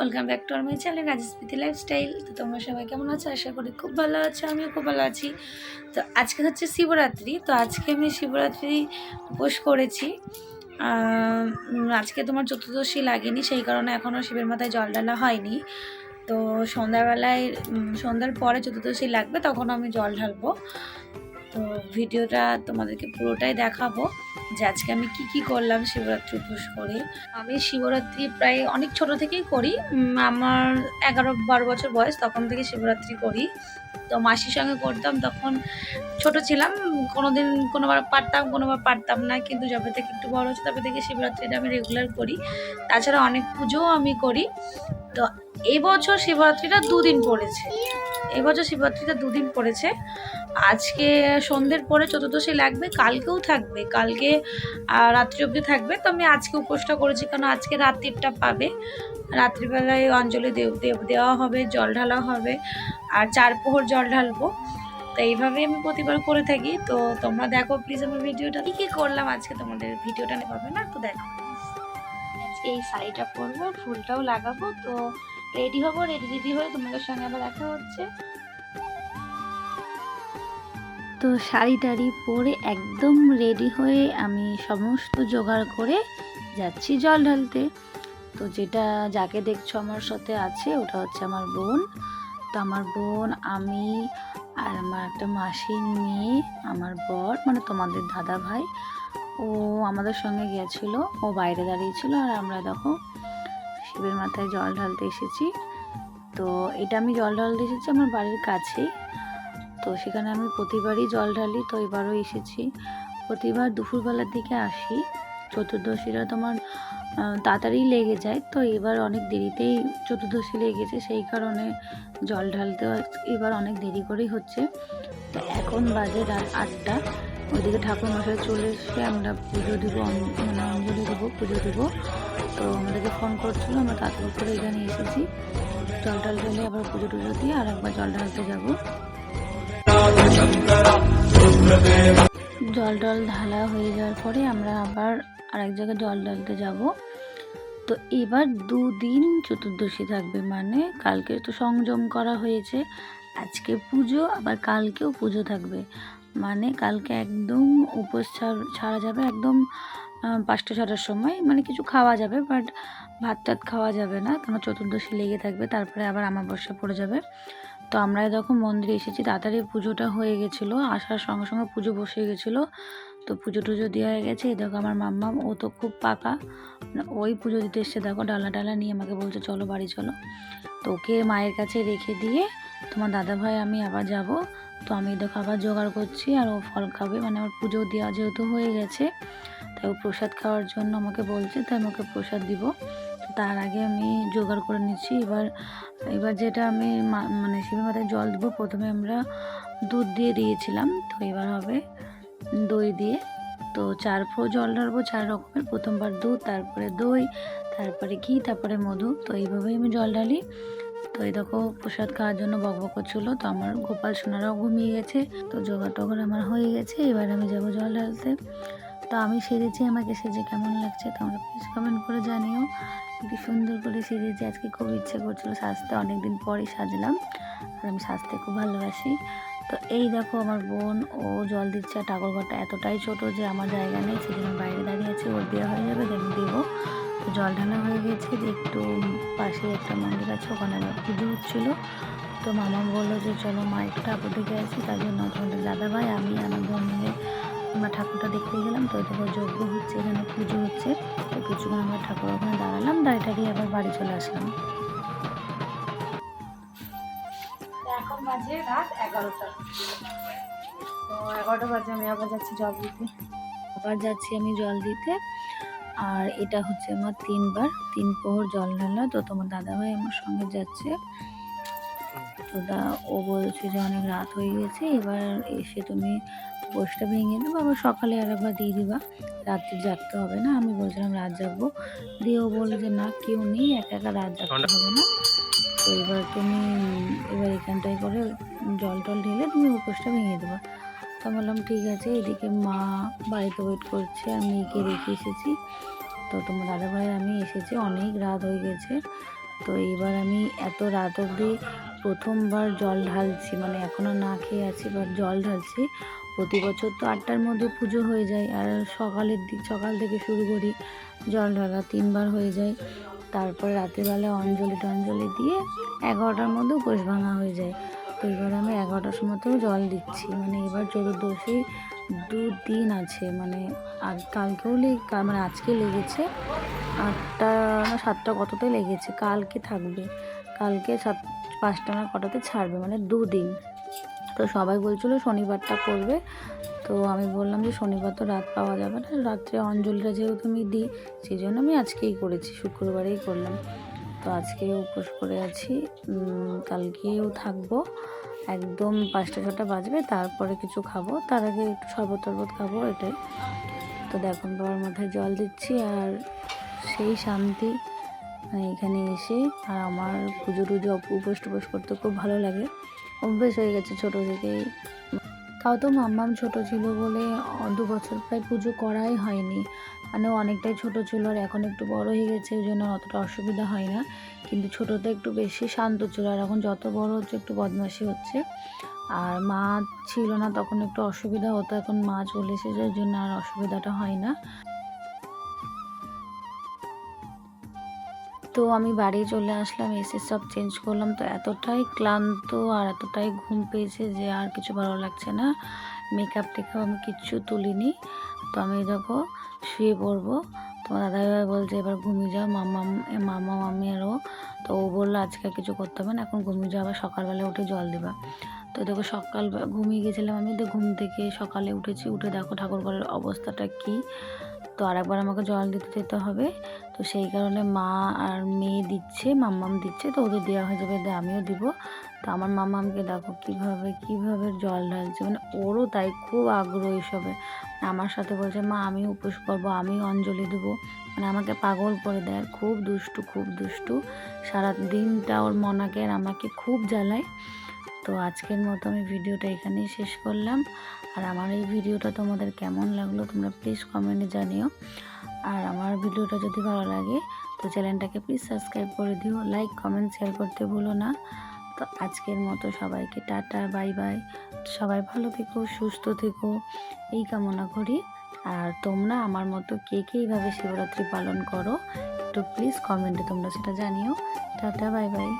Welcome back to our my lifestyle তো তোমরা সবাই কেমন আছো? আশা করি খুব ভালো আছো, আমিও খুব ভালো আছি। তো আজকে হচ্ছে শিবরাত্রি, তো আজকে আমি শিবরাত্রি উপোস করেছি। আজকে তোমার চতুর্দশী লাগেনি, সেই কারণে এখনও শিবের মাথায় জল ঢালা হয়নি। তো সন্ধ্যাবেলায় সন্ধ্যার পরে চতুর্দশী লাগবে, তখন আমি জল ঢালবো। তো ভিডিওটা তোমাদেরকে পুরোটাই দেখাবো যে আজকে আমি কি কি করলাম শিবরাত্রি উপোস করে। আমি শিবরাত্রি প্রায় অনেক ছোট থেকেই করি। আমার এগারো বারো বছর বয়স তখন থেকে শিবরাত্রি করি। তো মাসির সঙ্গে করতাম, তখন ছোট ছিলাম, কোনোদিন কোনোবার পারতাম কোনোবার পারতাম না। কিন্তু যবে থেকে একটু বড় হচ্ছে তবে থেকে শিবরাত্রিটা আমি রেগুলার করি। তাছাড়া অনেক পুজোও আমি করি। তো এই বছর শিবরাত্রিটা দুদিন পড়েছে। এই বছর শিবরাত্রিটা দুদিন পড়েছে। আজকে সন্ধ্যের পরে চতুর্দশী লাগবে, কালকেও থাকবে, কালকে রাত্রি অবধি থাকবে। তো আমি আজকে উপোসটা করেছি কারণ আজকে রাত্রিটা পাবে। রাত্রিবেলায় অঞ্জলি দেব, দেব- দেওয়া হবে, জল ঢালা হবে, আর চার প্রহর জল ঢালবো। তো এইভাবে আমি প্রতিবার করে থাকি। তো তোমরা দেখো প্লিজ আমার ভিডিওটা কী কী করলাম আজকে তোমাদের ভিডিওটা পাবে না? তো দেখো আজকে এই শাড়িটা পরবো, ফুলটাও লাগাবো। তো রেডি হব রেডি রেডি হয়ে তোমাদের সঙ্গে আবার দেখা হচ্ছে। তো শাড়ি টাড়ি পরে একদম রেডি হয়ে আমি সমস্ত জোগাড় করে যাচ্ছি জল ঢালতে। তো যেটা যাকে দেখছ আমার সাথে আছে, ওটা হচ্ছে আমার বোন। তো আমার বোন, আমি আর আমার একটা মাসির মেয়ে, আমার বর মানে তোমাদের দাদা ভাই। ও আমাদের সঙ্গে গিয়েছিল ও বাইরে দাঁড়িয়েছিল আর আমরা দেখো শিবের মাথায় জল ঢালতে এসেছি। তো এটা আমি জল ঢালতে এসেছি আমার বাড়ির কাছেই। তো সেখানে আমি প্রতিবারই জল ঢালি। তো এবারও এসেছি। প্রতিবার দুপুরবেলার দিকে আসি। চতুর্দশীরা তোমার তাড়াতাড়ি লেগে যায়। তো এবার অনেক দেরিতেই চতুর্দশী লেগেছে। সেই কারণে জল ঢালতে এবার অনেক দেরি করেই হচ্ছে। তো এখন বাজে রাত আটটা। ওইদিকে ঠাকুর মশাই চলে এসে আমরা পুজো দেবো মানে অঞ্জলি দেবো, পুজো দেবো। তো আমাদেরকে ফোন করছিল, আমরা তাড়াতাড়ি করে এখানে এসেছি। জল টল ঢেলে আবার পুজো টুজো দিয়ে আর একবার জল ঢালতে যাব। জল টল ঢালা হয়ে যাওয়ার পরে আমরা আবার আরেক জায়গায় জল ঢালতে যাব। তো এবার দুদিন চতুর্দশী থাকবে মানে কালকে তো সংযম করা হয়েছে, আজকে পুজো, আবার কালকেও পুজো থাকবে। মানে কালকে একদম উপোস ছাড়- যাবে একদম পাঁচটা ছটার সময় মানে কিছু খাওয়া যাবে, বাট ভাত টাত খাওয়া যাবে না কারণ চতুর্দশী লেগে থাকবে, তারপরে আবার আমার আমাবস্যা পড়ে যাবে। তো আমরা যখন মন্দিরে এসেছি, তাড়াতাড়ি পুজোটা হয়ে গেছিল। আসার সঙ্গে সঙ্গে পুজো বসে গেছিল। তো পুজো টুজো দেওয়া হয়ে গেছে। দেখো আমার মাম্মাম ও তো খুব পাকা। মানে ওই পুজো দিতে এসছে। দেখো ডালা ডালা নিয়ে আমাকে বলছে, চলো বাড়ি চলো। তো ওকে মায়ের কাছে রেখে দিয়ে তোমার দাদা ভাই আমি আবার যাব। তো আমি দেখো আবার জোগাড় করছি আর ও ফল খাবে। মানে আমার পুজো দেওয়া যেহেতু হয়ে গেছে, তাই ও প্রসাদ খাওয়ার জন্য আমাকে বলছে, তাই আমাকে প্রসাদ দিব। তার আগে আমি জোগাড় করে নিচ্ছি। এবার এবার যেটা আমি মানে শিবের মাথায় জল দেবো, প্রথমে আমরা দুধ দিয়ে দিয়েছিলাম। তো এবার হবে দই দিয়ে। তো চার ফো জল ঢালবো, চার রকমের। প্রথমবার দুধ, তারপরে দই, তারপরে ঘি, তারপরে মধু। তো এইভাবেই আমি জল ঢালি। তো এই দেখো, প্রসাদ খাওয়ার জন্য বক বক করছিল। তো আমার গোপাল সোনারাও ঘুমিয়ে গেছে। তো জোগাড় টোগাড় আমার হয়ে গেছে। এবার আমি যাব জল ঢালতে। তো আমি সেজেছি আমাকে সেজে কেমন লাগছে তোমরা প্লিজ কমেন্ট করে জানিও। একটু সুন্দর করে সেজেছি আজকে খুব ইচ্ছে করছিল সাজতে, অনেকদিন পরই সাজলাম, আর আমি সাজতে খুব ভালোবাসি। তো এই দেখো আমার বোন, ও জল দিচ্ছে, আর ঘরটা এতটাই ছোট যে আমার জায়গা নেই, সেজন্য বাইরে দাঁড়িয়ে আছে, ওর দেওয়া হয়ে যাবে দেন দেবো। তো জল ঢালা হয়ে গেছে, যে একটু পাশে একটা মন্দির আছে, ওখানে আবার পুজো হচ্ছিল। তো মামা বলল যে, চলো মা, একটু ঠাকুর দেখে আসি। তার জন্য তোমাদের দাদা ভাই আমি আমার বোন মিলে আমরা ঠাকুরটা দেখতে গেলাম, তো দেখো যজ্ঞ হচ্ছে, এখানে পুজো হচ্ছে, তো কিছুক্ষণ আমরা ঠাকুর ওখানে দাঁড়ালাম, দাঁড়িয়ে আবার বাড়ি চলে আসলাম। আবার যাচ্ছি জল দিতে। আবার যাচ্ছি আমি জল দিতে। আর এটা হচ্ছে আমার তিনবার, তিন প্রহর জল ঢালা তো তোমার দাদাভাই আমার সঙ্গে যাচ্ছে। তো দা, ও বলছে যে অনেক রাত হয়ে গেছে, এবার এসে তুমি উপোসটা ভেঙে দেবো আবার সকালে আর একবার দিয়ে দিবা। রাত্রে জাগতে হবে না। আমি বলছিলাম রাত জাগবো। দিয়েও বলল যে না কেউ নেই। একা একা রাত জাগতে হবে না। তো এবার তুমি এবার এখানটায় করে জল টল ঢেলে তুমি উপোসটা ভেঙে দেবা। তো বললাম ঠিক আছে এদিকে মা বাড়িতে ওয়েট করছে। আর মেয়েকে রেখে এসেছি। তো তোমার দাদা ভাই আমি এসেছি। অনেক রাত হয়ে গেছে। তো এবার আমি এত রাত অবধি প্রথমবার জল ঢালছি। মানে এখনও না খেয়ে আছি বাট জল ঢালছি। প্রতি বছর তো আটটার মধ্যে পুজো হয়ে যায় আর সকালের দিক, সকাল থেকে শুরু করি জল ঢালা তিনবার হয়ে যায়। তারপরে রাতেরবেলা অঞ্জলি টঞ্জলি দিয়ে এগারোটার মধ্যে উপোস ভাঙা হয়ে যায়। তো এবার আমি এগারোটার সময়তেও জল দিচ্ছি। মানে এবার চতুর্দশী দু দিন আছে। মানে আর কালকেও লেগে মানে আজকে লেগেছে। আটটা না সাতটা কততে লেগেছে? কালকে থাকবে। কালকে সাত, পাঁচটা না কটাতে ছাড়বে। মানে দুদিন। তো সবাই বলছিল শনিবারটা করবে তো আমি বললাম যে শনিবার তো রাত পাওয়া যাবে না, রাত্রে অঞ্জলিটা যেহেতু আমি দিই সেই জন্য আমি আজকেই করেছি, শুক্রবারেই করলাম। তো আজকে উপোস করে আছি কালকেও থাকব। একদম পাঁচটা ছটা বাজবে, তারপরে কিছু খাব, তার আগে একটু শরবত টরবত খাব, এটাই। তো দেখুন বাবার মাথায় জল দিচ্ছি, আর সেই শান্তি মানে এখানে এসে আর আমার পুজো টুজো উপোস টুপোস করতে খুব ভালো লাগে। অভ্যেস হয়ে গেছে ছোটো থেকেই। তাও তো মাম্মাম ছোট ছিল বলে দু বছর প্রায় পুজো করাই হয়নি। মানে অনেকটাই ছোট ছিল আর এখন একটু বড় হয়ে গেছে ওই জন্য অতটা অসুবিধা হয় না। কিন্তু ছোটোতে একটু বেশি শান্ত ছিল আর এখন যত বড় হচ্ছে একটু বদমাশি হচ্ছে। আর মা ছিল না তখন একটু অসুবিধা হতো, এখন মা চলে এসেছে, ওই জন্য আর অসুবিধাটা হয় না। তো আমি বাড়ি চলে আসলাম, এসে সব চেঞ্জ করলাম। তো এতটাই ক্লান্ত আর এতটাই ঘুম পেয়েছে যে আর কিছু ভালো লাগছে না। মেকআপ টেকআপ আমি কিচ্ছু তুলিনি। তো আমি দেখো, শুয়ে পড়ব। তোমার দাদাভাই বলছে, এবার ঘুমিয়ে যাও, মামা মামা, মামি আরও তো ও বলল, আজকে কিছু করতে হবে না, এখন ঘুমিয়ে যাও, আবার সকালবেলা উঠে জল দেবা। তো দেখো সকাল ঘুমিয়ে গেছিলাম আমি, তো ঘুম থেকে সকালে উঠেছি, উঠে দেখো ঠাকুর ঘরের অবস্থাটা কী। তো আরেকবার আমাকে জল দিতে যেতে হবে। তো সেই কারণে মা আর মেয়ে দিচ্ছে, মাম্মাম দিচ্ছে, তো ওদের দেওয়া হয়ে যাবে আমিও দিব। তো আমার মাম্মামকে দেখো কীভাবে কীভাবে জল ঢালছে। মানে ওরও তাই খুব আগ্রহ এইসবে আমার সাথে বলছে, মা আমি উপোস করব আমি অঞ্জলি দেবো। মানে আমাকে পাগল করে দেয় খুব দুষ্টু খুব দুষ্টু। সারা দিনটা ওর মনাকে আর আমাকে খুব জ্বালায়। তো আজকের মতো আমি ভিডিওটা এখানেই শেষ করলাম। আর আমার এই ভিডিওটা তোমাদের কেমন লাগল তোমরা প্লিজ কমেন্টে জানিও। আর আমার ভিডিওটা যদি ভালো লাগে, তো চ্যানেলটাকে প্লিজ সাবস্ক্রাইব করে দিও। লাইক কমেন্ট শেয়ার করতে ভুলো না। তো আজকের মতো সবাইকে টাটা বাই বাই সবাই ভালো থেকো, সুস্থ থেকো। এই কামনা করি। আর তোমরা আমার মতো কে কে এইভাবে শিবরাত্রি পালন করো, একটু প্লিজ কমেন্টে তোমরা সেটা জানিও। Tata bye bye